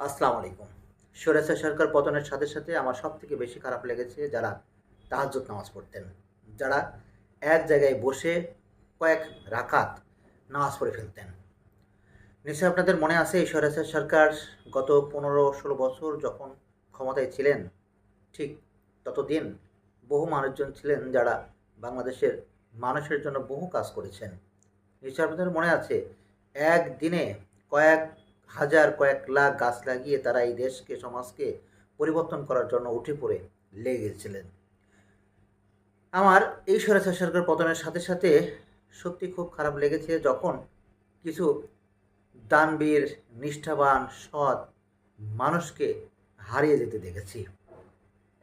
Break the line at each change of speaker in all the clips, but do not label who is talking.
আসসালামু আলাইকুম। সরেসা সরকার পতনের সাথে সাথে আমার সব থেকে বেশি খারাপ লেগেছে যারা তাহাজ্জুদ নামাজ পড়তেন। যারা এক জায়গায় বসে কয়েক রাকাত নামাজ পড়ে ফেলতেন। নিশ্চয় আপনাদের মনে আছে এই সরেসা সরকার গত পনেরো ষোলো বছর যখন ক্ষমতায় ছিলেন, ঠিক ততদিন বহু মানুষজন ছিলেন যারা বাংলাদেশের মানুষের জন্য বহু কাজ করেছেন। নিশ্চয় আপনাদের মনে আছে, একদিনে কয়েক হাজার কয়েক লাখ গাছ লাগিয়ে তারা এই দেশকে, সমাজকে পরিবর্তন করার জন্য উঠে পড়ে লেগে গেছিলেন আমার এই স্বরাচার সরকার পতনের সাথে সাথে সত্যি খুব খারাপ লেগেছে যখন কিছু দানবীর, নিষ্ঠাবান, সৎ মানুষকে হারিয়ে যেতে দেখেছি।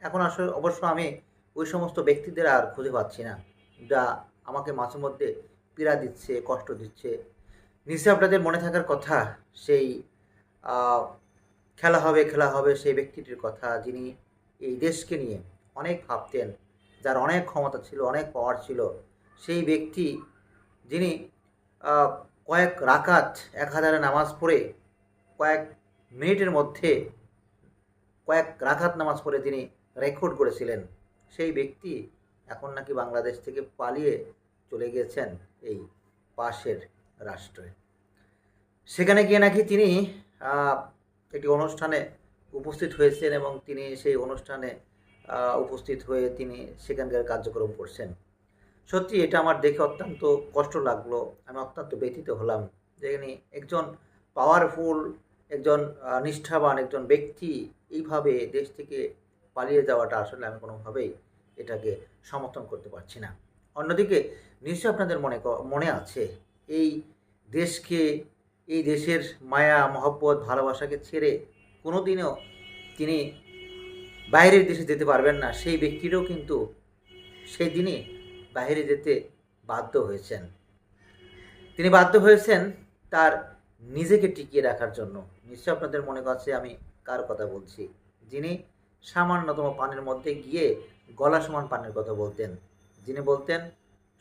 এখন আসলে অবশ্য আমি ওই সমস্ত ব্যক্তিদের আর খুঁজে পাচ্ছি না। যা আমাকে মাঝে মধ্যে পীড়া দিচ্ছে, কষ্ট দিচ্ছে নিশ্চয় আপনাদের মনে থাকার কথা, সেই খেলা হবে খেলা হবে সেই ব্যক্তিটির কথা যিনি এই দেশকে নিয়ে অনেক ভাবতেন, যার অনেক ক্ষমতা ছিল, অনেক পাওয়ার ছিল, সেই ব্যক্তি যিনি কয়েক রাকাত, এক হাজারে নামাজ পড়ে, কয়েক মিনিটের মধ্যে, কয়েক রাকাত নামাজ পড়ে তিনি রেকর্ড করেছিলেন সেই ব্যক্তি এখন নাকি বাংলাদেশ থেকে পালিয়ে চলে গিয়েছেন এই পাশের রাষ্ট্রে সেখানে গিয়ে নাকি তিনি একটি অনুষ্ঠানে উপস্থিত হয়েছেন এবং তিনি সেই অনুষ্ঠানে উপস্থিত হয়ে তিনি সেখানকার কার্যক্রম করছেন। সত্যি এটা আমার দেখে অত্যন্ত কষ্ট লাগল। আমি অত্যন্ত ব্যথিত হলাম যেখানে একজন পাওয়ারফুল একজন নিষ্ঠাবান, একজন ব্যক্তি এইভাবে দেশ থেকে পালিয়ে যাওয়াটা আসলে আমি কোনোভাবেই এটাকে সমর্থন করতে পারছি না। অন্যদিকে, নিশ্চয়ই আপনাদের মনে মনে আছে এই দেশকে, এই দেশের মায়া, মহব্বত, ভালোবাসাকে ছেড়ে কোনোদিনও তিনি বাইরের দেশে যেতে পারবেন না। সেই ব্যক্তিরও কিন্তু সেই দিনই বাইরে যেতে বাধ্য হয়েছেন। তিনি বাধ্য হয়েছেন তার নিজেকে টিকিয়ে রাখার জন্য। নিশ্চয় আপনাদের মনে আছে, আমি কার কথা বলছি? যিনি সামান্যতম পানির মধ্যে গিয়ে গলা সমান পানির কথা বলতেন। যিনি বলতেন,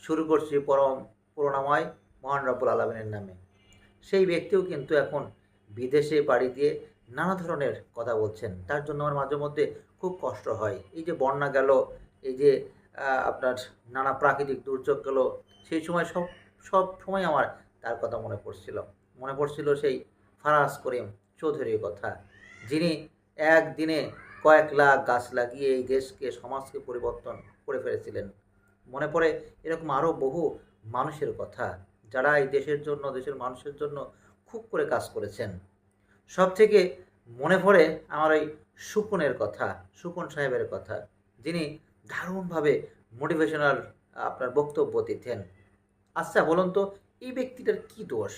শুরু করছি পরম করুণাময় মহান রব্বুল আলমিনের নামে। সেই ব্যক্তিও কিন্তু এখন বিদেশে বাড়ি দিয়ে নানা ধরনের কথা বলছেন। তার জন্য আমার মাঝে মধ্যে খুব কষ্ট হয়। এই যে বন্যা গেল, এই যে আপনার নানা প্রাকৃতিক দুর্যোগ গেল, সেই সময় সব সব সময় আমার তার কথা মনে পড়ছিল। মনে পড়ছিল সেই ফারাজ করিম চৌধুরীর কথা, যিনি একদিনে কয়েক লাখ গাছ লাগিয়ে এই দেশকে, সমাজকে পরিবর্তন করে ফেলেছিলেন। মনে পড়ে এরকম আরও বহু মানুষের কথা। যারা এই দেশের জন্য, দেশের মানুষের জন্য খুব করে কাজ করেছেন। সব থেকে মনে পড়ে আমার ওই সুকুনের কথা, সুকুন সাহেবের কথা। যিনি দারুণভাবে মোটিভেশনাল আপনার বক্তব্য দিতেন। আচ্ছা বলুন তো, এই ব্যক্তিটার কি দোষ?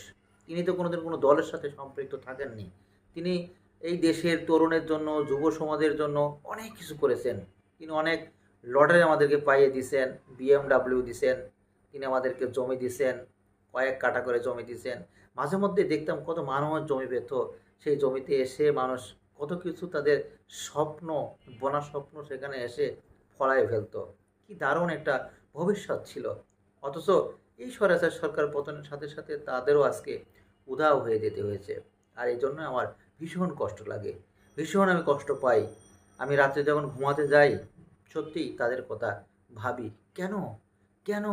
তিনি তো কোনোদিন কোনো দলের সাথে সম্পৃক্ত থাকেননি। তিনি এই দেশের তরুণের জন্য, যুব সমাজের জন্য অনেক কিছু করেছেন। তিনি অনেক লটারি আমাদেরকে পাইয়ে দিছেন বিএমডাব্লিউ দিছেন, তিনি আমাদেরকে জমি দিছেন কয়েক কাটা করে জমি দিয়েছেন মাঝে মধ্যে দেখতাম কত মানুষ জমি পেত। সেই জমিতে এসে মানুষ কত কিছু তাদের স্বপ্ন বোনা স্বপ্ন সেখানে এসে ফলায় ফেলতো। কি দারুণ একটা ভবিষ্যৎ ছিল। অথচ এই স্বরাচার সরকার পতনের সাথে সাথে তাদেরও আজকে উধাও হয়ে যেতে হয়েছে। আর এই জন্য আমার ভীষণ কষ্ট লাগে। ভীষণ আমি কষ্ট পাই। আমি রাত্রে যখন ঘুমাতে যাই, সত্যিই তাদের কথা ভাবি। কেন? কেন?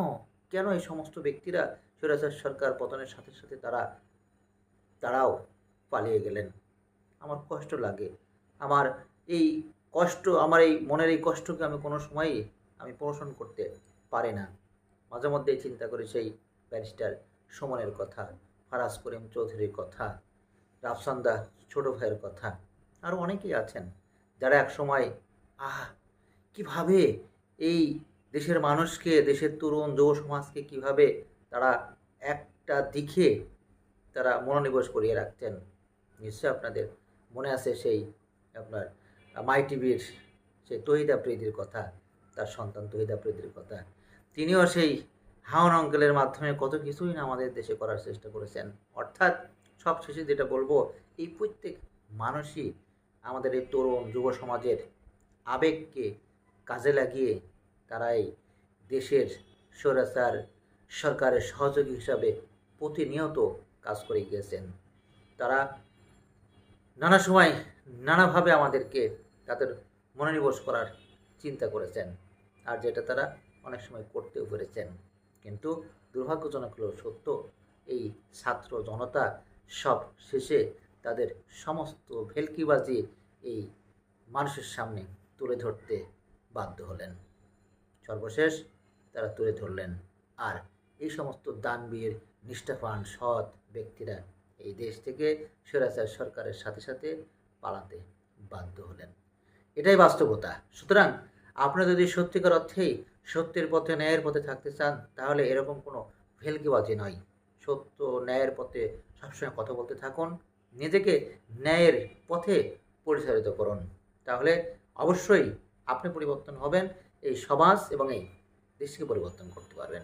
কেন এই সমস্ত ব্যক্তিরা স্বৈরাচার সরকার পতনের সাথে সাথে তারা, তারাও পালিয়ে গেলেন। আমার কষ্ট লাগে। আমার এই কষ্ট, আমার এই মনের এই কষ্টকে আমি কোনো সময়ই আমি পোষণ করতে পারি না। মাঝে মধ্যেই চিন্তা করি সেই ব্যারিস্টার সুমনের কথা, ফারাজ করিম চৌধুরীর কথা, রাফসান্দা ছোট ভাইয়ের কথা আরও অনেকেই আছেন যারা এক সময়, আহ, কীভাবে এই দেশের মানুষকে, দেশের তরুণ যুব সমাজকে কীভাবে তারা একটা দিকে তারা মনোনিবেশ করিয়ে রাখতেন। নিশ্চয় আপনাদের মনে আছে সেই আপনার মাই টিভির সেই তহিদা প্রীতির কথা, তার সন্তান তহিদা প্রীতির কথা। তিনিও সেই হাওন অঙ্কেলের মাধ্যমে কত কিছুই না আমাদের দেশে করার চেষ্টা করেছেন। অর্থাৎ সব শেষে যেটা বলব, এই প্রত্যেক মানুষই আমাদের এই তরুণ যুব সমাজের আবেগকে কাজে লাগিয়ে তারা এই দেশের স্বৈরাচার সরকারের সহযোগী হিসাবে প্রতিনিয়ত কাজ করে গিয়েছেন। তারা নানা সময় নানাভাবে আমাদেরকে তাদের মনোনিবেশ করার চিন্তা করেছেন আর যেটা তারা অনেক সময় করতেও পেরেছেন। কিন্তু দুর্ভাগ্যজনক হলেও সত্য, এই ছাত্র জনতা সব শেষে তাদের সমস্ত ভেলকিবাজি এই মানুষের সামনে তুলে ধরতে বাধ্য হলেন। সর্বশেষ তারা তুলে ধরলেন আর এই সমস্ত দানবীর, নিষ্ঠাবান, সৎ ব্যক্তিরা এই দেশ থেকে স্বৈরাচার সরকারের সাথে সাথে পালাতে বাধ্য হলেন। এটাই বাস্তবতা। সুতরাং আপনারা যদি সত্যিকার অর্থেই সত্যের পথে, ন্যায়ের পথে থাকতে চান, তাহলে এরকম কোনো ভেলকিবাজি নয়। সত্য ন্যায়ের পথে সবসময় কথা বলতে থাকুন। নিজেকে ন্যায়ের পথে পরিচালিত করুন। তাহলে অবশ্যই আপনি পরিবর্তন হবেন, এই সমাজ এবং এই দেশকে পরিবর্তন করতে পারবেন।